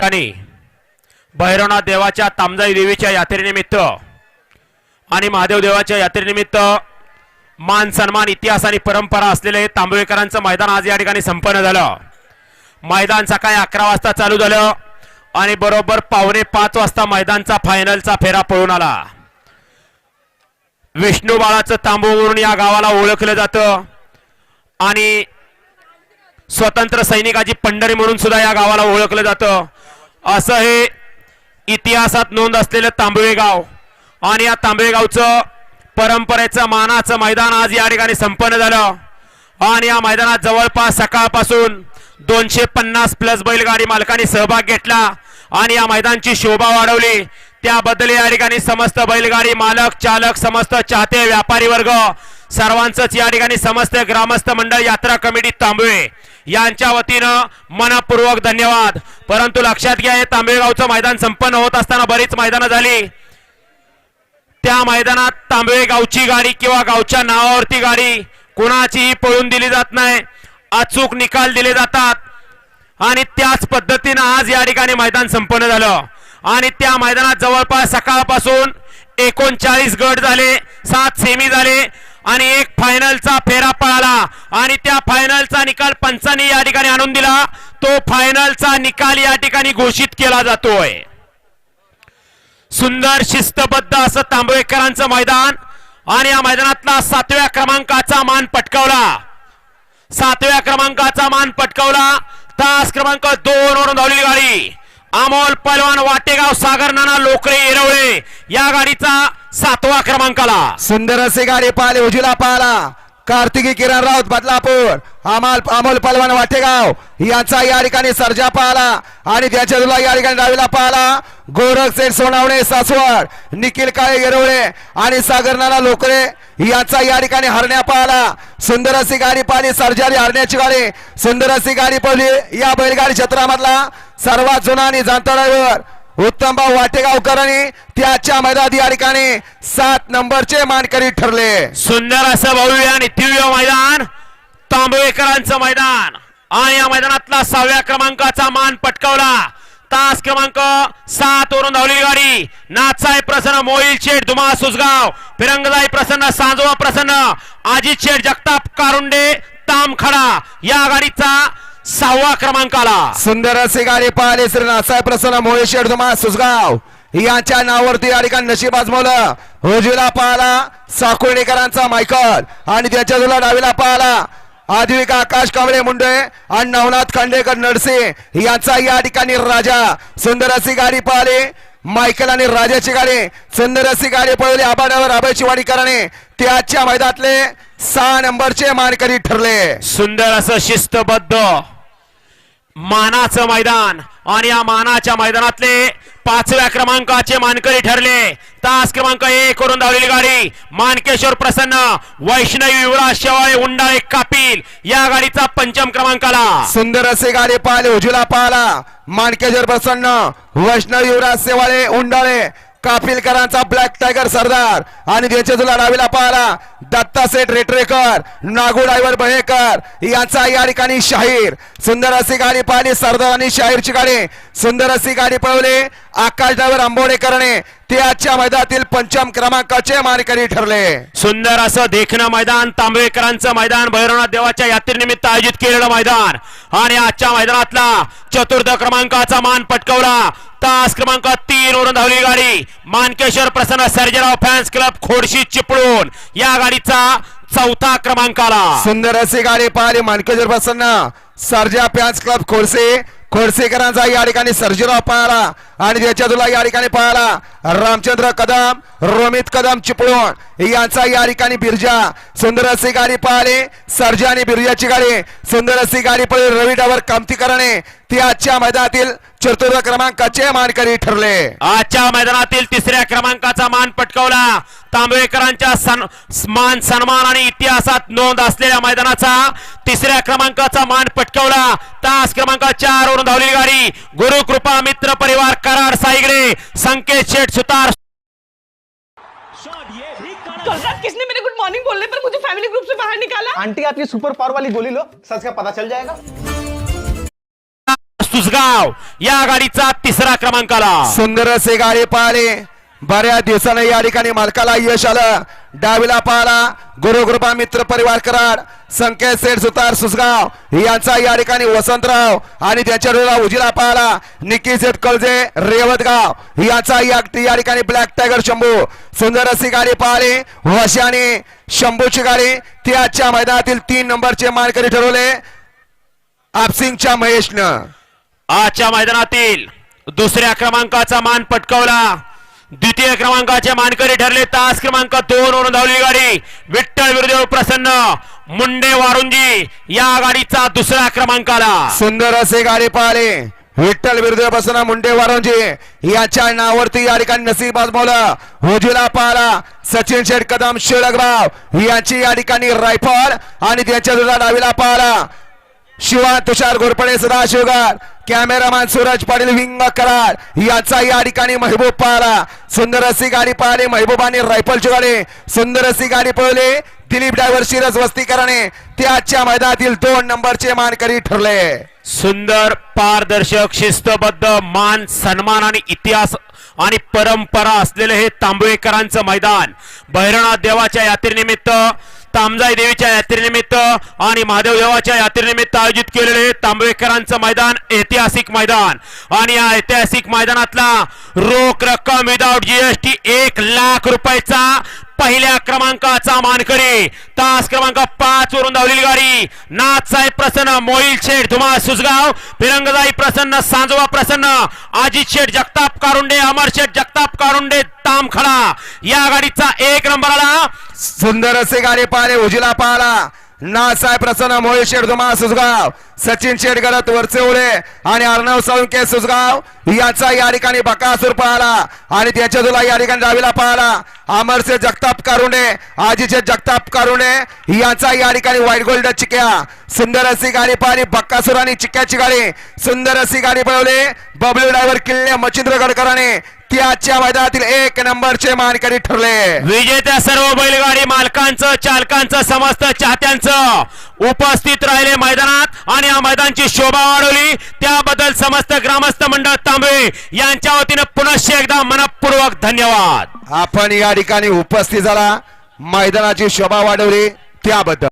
ठिकाणी भैरवनाथ देवाच्या तामजाई देवीच्या यात्रेनिमित्त आणि महादेव देवाच्या यात्रेनिमित्त मान सन्मान इतिहास आणि परंपरा असलेले तांबवेकरांचं मैदान आज या ठिकाणी संपन्न झालं. मैदान सकाळी अकरा वाजता चालू झालं आणि बरोबर पावणे पाच वाजता मैदानचा फायनलचा फेरा पळून आला. विष्णू बाळाचं तांबू म्हणून या गावाला ओळखलं जातं आणि स्वतंत्र सैनिकाची पंढरी म्हणून सुद्धा या गावाला ओळखलं जातं. असं हे इतिहासात नोंद असलेलं तांबवे गाव आणि या तांबवे गावचं परंपरेचं मानाचं मैदान आज या ठिकाणी संपन्न झालं. आणि या मैदानात जवळपास सकाळपासून दोनशे पन्नास प्लस बैलगाडी मालकांनी सहभाग घेतला आणि या मैदानची शोभा वाढवली. त्याबद्दल या ठिकाणी समस्त बैलगाडी मालक चालक समस्त चाहते व्यापारी वर्ग सर्वांचंच या ठिकाणी समस्त ग्रामस्थ मंडळ यात्रा कमिटी तांबवे यांच्या वतीनं मनपूर्वक धन्यवाद. परंतु लक्षात घ्या हे तांबेगावचं मैदान संपन्न होत असताना बरीच मैदानं झाली. त्या मैदानात तांबवे गावची गाडी किंवा गावच्या नावावरती गाडी कुणाचीही पळून दिली जात नाही. अचूक निकाल दिले जातात. आणि त्याच पद्धतीनं आज या ठिकाणी मैदान संपन्न झालं. आणि त्या मैदानात जवळपास सकाळपासून एकोणचाळीस गट झाले सात सेमी झाले. आणि एक फायनलचा फेरा पळाला. आणि त्या फायनलचा निकाल पंचांनी या ठिकाणी आणून दिला. तो फायनलचा निकाल या ठिकाणी घोषित केला जातोय. सुंदर शिस्तबद्ध असं तांबवेकरांचं मैदान. आणि या मैदानातला सातव्या क्रमांकाचा मान पटकावला. सातव्या क्रमांकाचा मान पटकावला. तास क्रमांक दोन वरून धावलेली गाडी. अमोल पलवान वाटेगाव सागर नाना लोकरे येरवळे. या गाडीचा सातवा क्रमांकाला. सुंदर असे गाडी पाहिले उजिला पाहला. कार्तिकी किरण राऊत बदलापूर. अमाल अमोल पलवान वाटेगाव. यांचा या ठिकाणी सर्जा पाहला. आणि त्याच्या तुला या ठिकाणी डावीला पाहला. गोरख सेठ सोनावणे सासवड निखिल काळे येरवळे आणि सागरनाला लोकरे यांचा या ठिकाणी हरण्या पाहला. सुंदर अशी गाडी पाहिली सर्जारी हरण्याची गाडी. सुंदर अशी गाडी पाहिली या बैलगाडी क्षेत्रामधला सर्वात जुना आणि जाणता ड्रायव्हर उत्तम भाऊ वाटेगावकरांनी त्याच्या मैदानात या ठिकाणी सात नंबरचे मानकरी ठरले. सुंदर असं भव्य आणि दिव्य मैदान तांबवेकरांचं मैदान. आणि या मैदानातला सहाव्या क्रमांकाचा मान पटकावला. तास क्रमांक सात वरून धावलेली गाडी. नाथसाहेब प्रसन्न मोहिल शेठ धुमा सुसगाव फिरंगदाई प्रसन्न सांजोबा प्रसन्न अजित शेठ जगताप कारुंडे तामखडा. या गाडीचा सहावा क्रमांकाला. सुंदर अशी गाडी पाहिली श्री नासाहेब प्रसन्न मोळे शेडधुमा सुसगाव यांच्या नावावरती या ठिकाणी नशीब आजमवलं. उजवीला पाहला साकुर्णीकरांचा मायकल आणि त्याच्या तुला डावीला पाहला आद्विक आकाश कांबळे मुंडे आणि नवनाथ खांडेकर नडसे यांचा या ठिकाणी राजा. सुंदर अशी गाडी पाहिली मायकल आणि राजाची गाडी. सुंदर अशी गाडी पळवली आबाड्यावर आबाईची वाडी करणे त्याच्या मैदानातले सहा नंबरचे मानकरी ठरले. सुंदर असं शिस्तबद्ध. मानाचं मैदान. आणि या मानाच्या मैदानातले पाचव्या क्रमांकाचे मानकरी ठरले. तास क्रमांक एक करून धावलेली गाडी. मानकेश्वर प्रसन्न वैष्णवी युवराज शेवाळे उंडाळे कापिल या गाडीचा पंचम क्रमांकाला. सुंदर असे गाडी पाहिले उजूला पाहिला मानकेश्वर प्रसन्न वैष्णव युवराज शेवाळे उंडाळे कापिलकरांचा ब्लॅक टायगर सरदार. आणि त्याच्या तुला डावीला पाहला दत्ता सेठ रेटरेकर नागू डायव्हर बहेकर यांचा या ठिकाणी शाहीर. सुंदर अशी गाडी पाहिली सरदार आणि शाहीरची गाडी. सुंदर अशी गाडी पळवली. आकाश ड्रायव्हर आंबोडेकरने ते आजच्या मैदानातील पंचम क्रमांकाचे मानकरी ठरले. सुंदर असं देखणं मैदान तांबवेकरांचं मैदान भैरवनाथ देवाच्या यात्रेनिमित्त आयोजित केलेलं मैदान. आणि आजच्या मैदानातला चतुर्थ क्रमांकाचा मान पटकवला. तास क्रमांक तीन वरून धावली गाडी. Mankeshwar Prasanna Sarjerao fans club Khodshi Chiplun. या गाडीचा चौथा क्रमांकाला सुंदर अशी गाडी पाहिली मानकेजर प्रसन्न. सर्जा पॅन्स क्लब खोडसे खोडसेकरांचा या ठिकाणी सर्जीराव पाहला आणि त्याच्या या ठिकाणी पाहला रामचंद्र कदम रोमित कदम चिपळूण यांचा या ठिकाणी बिरजा. सुंदर अशी गाडी पाहिली सर्जा आणि बिरजाची गाडी. सुंदर अशी गाडी पाहिली रवी डावर करणे. ती आजच्या मैदानातील चतुर्थ क्रमांकाचे मानकरी ठरले. आजच्या मैदानातील तिसऱ्या क्रमांकाचा मान पटकवला. तांबवेकरांच्या सन मान सन्मान आणि इतिहासात नोंद असलेल्या मैदानाचा तिसऱ्या क्रमांकाचा मान पटकावला. तास क्रमांक चार वरून धावलेली गाडी. गुरुकृपा मित्र परिवार कराड साईगडे. संकेत शेठ सुतार. किसने मेरे गुड मॉर्निंग बोलने पर मुझे फैमिली ग्रुप से बाहर निकाला? आंटी आपकी सुपर पावर वाली गोली लो. सच का पता चल जाएगा. सुसगाव या गाडीचा तिसरा क्रमांकाला. सुंदर असे गाडी पाहिले बऱ्याच दिवसानं या ठिकाणी मालकाला यश आलं. डावीला पाहला. गुरुकृपा मित्र परिवार कराड संकेत सेठ सुतार सुसगाव यांचा या ठिकाणी वसंतराव आणि त्याच्या डोळा उजिला पाहला. निकी सेठ कळजे रेवतगाव यांचा या ठिकाणी ब्लॅक टायगर शंभू. सुंदर अशी गाडी पाहिली. वशाने शंभूची गाडी ती आजच्या मैदानातील तीन नंबरचे मानकरी ठरवले. आपसिंगच्या महेशनं. आजच्या मैदानातील दुसऱ्या क्रमांकाचा मान पटकवला. द्वितीय क्रमांकाचे मानकरी ठरले. तास क्रमांक दोन वरून धावली गाडी. विठ्ठल विरुद्ध प्रसन्न. मुंडे वारुंजी या गाडीचा दुसऱ्या क्रमांकाला. सुंदर असे गाडी पाहिले विठ्ठल विरुद्ध प्रसन्न मुंडे वारोंजी याच्या नावावरती या ठिकाणी नसीब आजमावलं हुजूला पाहला सचिन शेठ कदम शिळगराव यांची या ठिकाणी रायफल आणि त्याच्या दुधा डावीला पाहला शिवा तुषार घोरपडे सदा शिवगार कॅमेरामॅन सूरज पाटील विंग कराड याचा या ठिकाणी महबूब पाहला सुंदर अशी गाडी पाहिली महबूबाने रायफलची गाडी. सुंदर अशी गाडी पळवली दिलीप डायव्हर शिरज वस्तीकराने. ते आजच्या मैदानातील दोन नंबरचे मानकरी ठरले. सुंदर पारदर्शक शिस्तबद्ध मान सन्मान आणि इतिहास आणि परंपरा असलेले हे तांबवेकरांचं मैदान. भैरवनाथ देवाच्या यात्रेनिमित्त तामजाई देवीच्या यात्रेनिमित्त आणि महादेव देवाच्या यात्रेनिमित्त आयोजित केलेले हे तांबवेकरांचं मैदान ऐतिहासिक मैदान. आणि या ऐतिहासिक मैदानातला रोख रक्कम विदाउट जीएसटी एक लाख रुपयाचा पहिल्या क्रमांकाचा मानकरी. तास क्रमांक पाच वरून धावलेली गाडी. नाथसाहेब प्रसन्न मोहिल शेठ धुमा सुसगाव फिरंगजाई प्रसन्न सांजोबा प्रसन्न अजित शेठ जगताप कारुंडे अमर शेठ जगताप कारुंडे तामखडा. या गाडीचा एक नंबर आला सुंदर असे गाणे पाहिले उजिला पाहला. नासाहेब प्रसन्न मोहित शेठ धुमा सुसगाव सचिन शेठ गरत वरचे उडे आणि अर्णव साळुंके सुसगाव याचा या ठिकाणी बकासूर पाहला. आणि त्याच्या तुला या ठिकाणी डावीला पाहला. अमरसे जगताप कारुणे आजीचे जगताप कारुणे. याचा या ठिकाणी व्हाईट गोल्ड चिक्या. सुंदर अशी गाडी पाहिली बक्कासूर आणि चिक्याची गाडी सुंदर अशी गाडी पळवली बबलू ड्रायव्हर किल्ले मच्छिंद्र गडकरांनी ती आजच्या मैदानातील एक नंबरचे मानकरी ठरले. विजेत्या सर्व बैलगाडी मालकांचं चालकांचं समस्त चाहत्यांचं उपस्थित राहिले मैदानात आणि या मैदानची शोभा वाढवली. त्याबद्दल समस्त ग्रामस्थ मंडळ तांबे यांच्या वतीनं पुनश्च एकदा मनपूर्वक धन्यवाद. आपण या ठिकाणी उपस्थित झाला. मैदानाची शोभा वाढवली. त्याबद्दल.